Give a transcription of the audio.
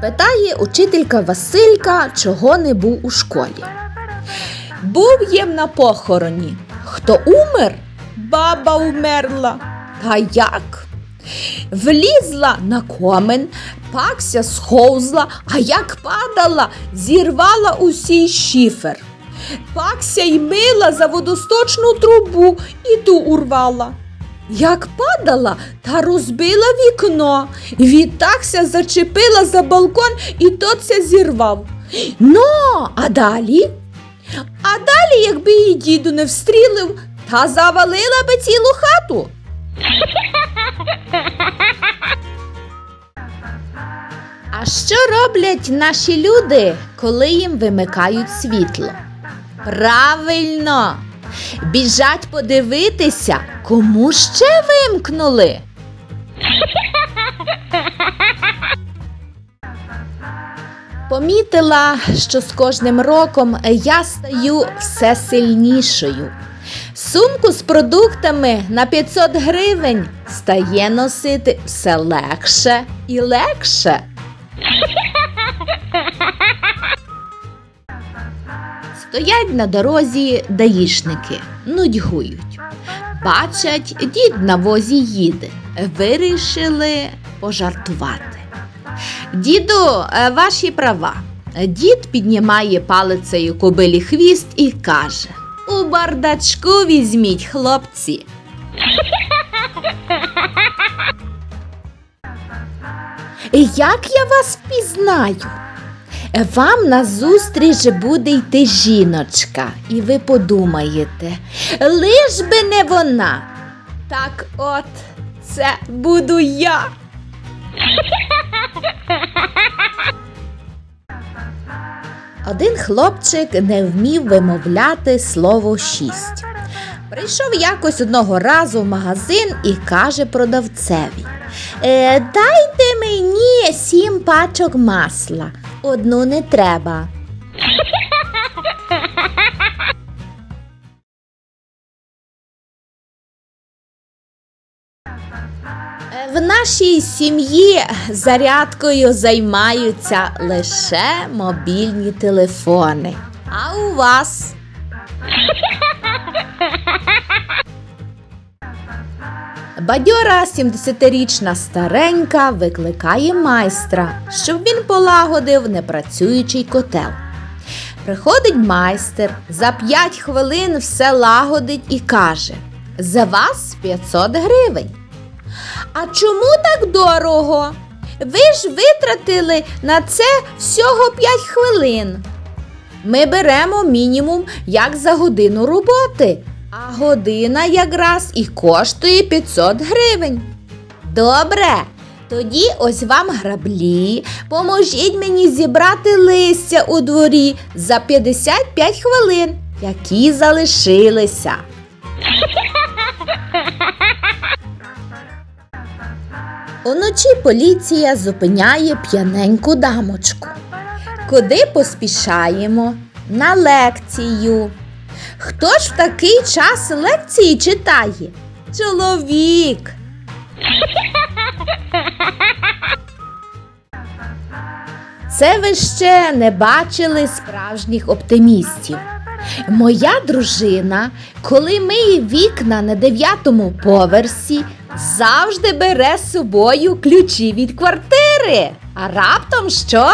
Питає учителька Василька, чого не був у школі. Був їм на похороні. Хто умер? Баба умерла. Та як? Влізла на комен, пакся сховзла, а як падала, зірвала усій шифер. Пакся й мила за водосточну трубу і ту урвала. Як падала, та розбила вікно, відтакся зачепила за балкон і тоця зірвав. Ну, а далі? А далі, якби її діду не встрілив, та завалила би цілу хату. А що роблять наші люди, коли їм вимикають світло? Правильно! Біжать подивитися, кому ще вимкнули. Помітила, що з кожним роком я стаю все сильнішою. Сумку з продуктами на 500 гривень стає носити все легше і легше. Стоять на дорозі даїшники, нудьгують. Бачать, дід на возі їде. Вирішили пожартувати. Діду, е, ваші права. Дід піднімає палицею кобилі хвіст і каже: У бардачку візьміть, хлопці. Як я вас впізнаю? Вам назустріч буде йти жіночка, і ви подумаєте, лиш би не вона. Так от, це буду я. Один хлопчик не вмів вимовляти слово шість. Прийшов якось одного разу в магазин і каже продавцеві: е, Дайте мені сім пачок масла. Одну не треба. Е, В нашій сім'ї зарядкою займаються лише мобільні телефони. А у вас? Бадьора 70-річна старенька викликає майстра, щоб він полагодив непрацюючий котел. Приходить майстер, за 5 хвилин все лагодить і каже: За вас 500 гривень. А чому так дорого? Ви ж витратили на це всього 5 хвилин. Ми беремо мінімум як за годину роботи, а година якраз і коштує 500 гривень. Добре, тоді ось вам граблі. Поможіть мені зібрати листя у дворі за 55 хвилин, які залишилися. Уночі поліція зупиняє п'яненьку дамочку. Куди поспішаємо? На лекцію. Хто ж в такий час лекції читає? Чоловік. Це ви ще не бачили справжніх оптимістів. Моя дружина, коли миє вікна на дев'ятому поверсі, завжди бере з собою ключі від квартири. А раптом що?